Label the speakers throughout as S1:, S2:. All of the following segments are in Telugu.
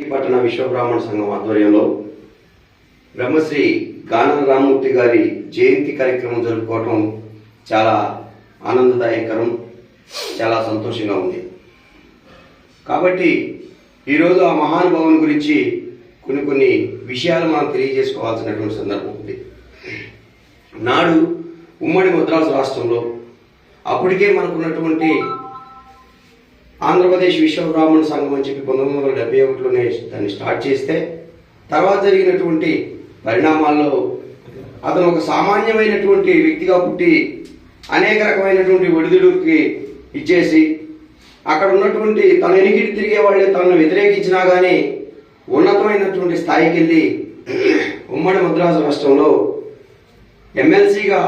S1: పట్టణ విశ్వబ్రాహ్మణ సంఘం ఆధ్వర్యంలో బ్రహ్మశ్రీ గానం రామమూర్తి గారి జయంతి కార్యక్రమం జరుపుకోవటం చాలా ఆనందదాయకరం చాలా సంతోషంగా ఉంది. కాబట్టి ఈరోజు ఆ మహానుభావుని గురించి కొన్ని కొన్ని విషయాలు మనం తెలియజేసుకోవాల్సినటువంటి సందర్భం ఉంది. నాడు ఉమ్మడి మద్రాసు రాష్ట్రంలో అప్పటికే మనకున్నటువంటి ఆంధ్రప్రదేశ్ విశ్వబ్రాహ్మణ సంఘం అని చెప్పి పంతొమ్మిది వందల డెబ్బై ఒకటిలోనే దాన్ని స్టార్ట్ చేస్తే తర్వాత జరిగినటువంటి పరిణామాల్లో అతను ఒక సామాన్యమైనటువంటి వ్యక్తిగా పుట్టి అనేక రకమైనటువంటి ఒడిదుడుకి ఇచ్చేసి అక్కడ ఉన్నటువంటి తన ఎనిగిడి తిరిగే వాళ్ళే తనను వ్యతిరేకించినా కానీ ఉన్నతమైనటువంటి స్థాయికి వెళ్ళి ఉమ్మడి మద్రాసు రాష్ట్రంలో ఎమ్మెల్సీగా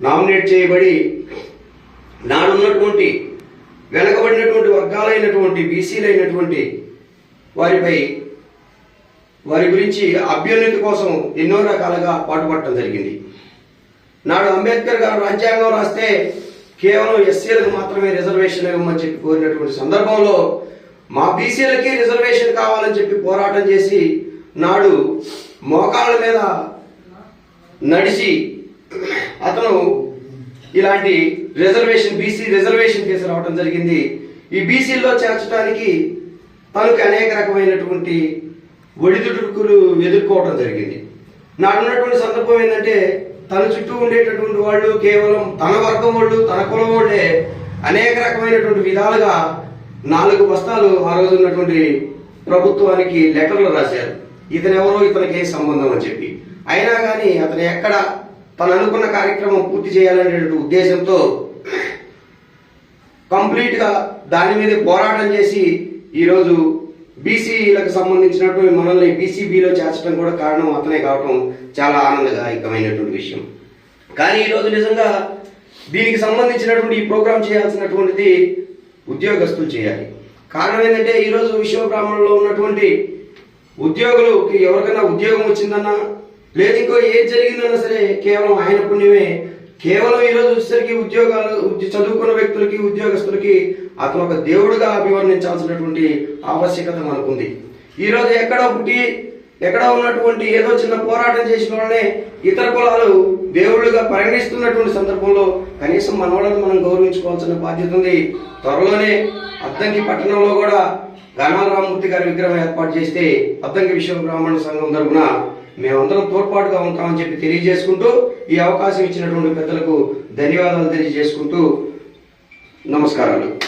S1: నామినేట్ చేయబడి నాడున్నటువంటి వెనకబడినటువంటి వర్గాలైనటువంటి బీసీలైనటువంటి వారిపై వారి గురించి అభ్యున్నతి కోసం ఎన్నో రకాలుగా పాటుపడటం జరిగింది. నాడు అంబేద్కర్ గారు రాజ్యాంగం రాస్తే కేవలం ఎస్సీలకు మాత్రమే రిజర్వేషన్ ఇవ్వమని చెప్పి కోరినటువంటి సందర్భంలో మా బీసీలకి రిజర్వేషన్ కావాలని చెప్పి పోరాటం చేసి నాడు మోకాళ్ళ మీద నడిచి అతను ఇలాంటి రిజర్వేషన్ బీసీ రిజర్వేషన్ తీసుకురావడం జరిగింది. ఈ బీసీల్లో చేర్చడానికి తనకు అనేక రకమైనటువంటి ఒడిదుడుకులు ఎదుర్కోవడం జరిగింది. నాడున్నటువంటి సందర్భం ఏంటంటే తన చుట్టూ ఉండేటటువంటి వాళ్ళు కేవలం తన వర్గం వాళ్ళు తన కులం వాళ్ళే అనేక రకమైనటువంటి విధాలుగా నాలుగు బస్తాలు ఆ రోజు ఉన్నటువంటి ప్రభుత్వానికి లెటర్లు రాశారు. ఇతనెవరో ఇతనికి ఏ సంబంధం అని చెప్పి. అయినా కానీ అతను ఎక్కడ తను అనుకున్న కార్యక్రమం పూర్తి చేయాలనేటువంటి ఉద్దేశంతో కంప్లీట్గా దాని మీద పోరాటం చేసి ఈరోజు బీసీలకు సంబంధించినటువంటి మనల్ని బీసీబీలో చేర్చడం కూడా కారణం అతనే కావటం చాలా ఆనందదాయకమైనటువంటి విషయం. కానీ ఈరోజు నిజంగా దీనికి సంబంధించినటువంటి ఈ ప్రోగ్రాం చేయాల్సినటువంటిది ఉద్యోగస్తులు చేయాలి. కారణం ఏంటంటే ఈరోజు విశ్వ బ్రాహ్మణంలో ఉన్నటువంటి ఉద్యోగులకి ఎవరికైనా ఉద్యోగం వచ్చిందన్నా లేదు ఇంకో ఏది జరిగిందన్నా సరే కేవలం ఆయన పుణ్యమే. కేవలం ఈరోజు వచ్చేసరికి ఉద్యోగాలు చదువుకున్న వ్యక్తులకి ఉద్యోగస్తులకి అతను ఒక దేవుడుగా అభివర్ణించాల్సినటువంటి ఆవశ్యకత మనకుంది. ఈరోజు ఎక్కడో పుట్టి ఎక్కడ ఉన్నటువంటి ఏదో చిన్న పోరాటం చేసిన వాళ్ళనే ఇతర కులాలు దేవుళ్ళుగా పరిగణిస్తున్నటువంటి సందర్భంలో కనీసం మనవాళ్ళని మనం గౌరవించుకోవాల్సిన బాధ్యత ఉంది. త్వరలోనే అద్దంకి పట్టణంలో కూడా గణాల రామమూర్తి గారి విగ్రహం ఏర్పాటు చేస్తే అద్దంకి విశ్వ బ్రాహ్మణ సంఘం తరపున మేమందరం తోడ్పాటుగా ఉంటామని చెప్పి తెలియజేసుకుంటూ ఈ అవకాశం ఇచ్చినటువంటి పెద్దలకు ధన్యవాదాలు తెలియజేసుకుంటూ నమస్కారాలు.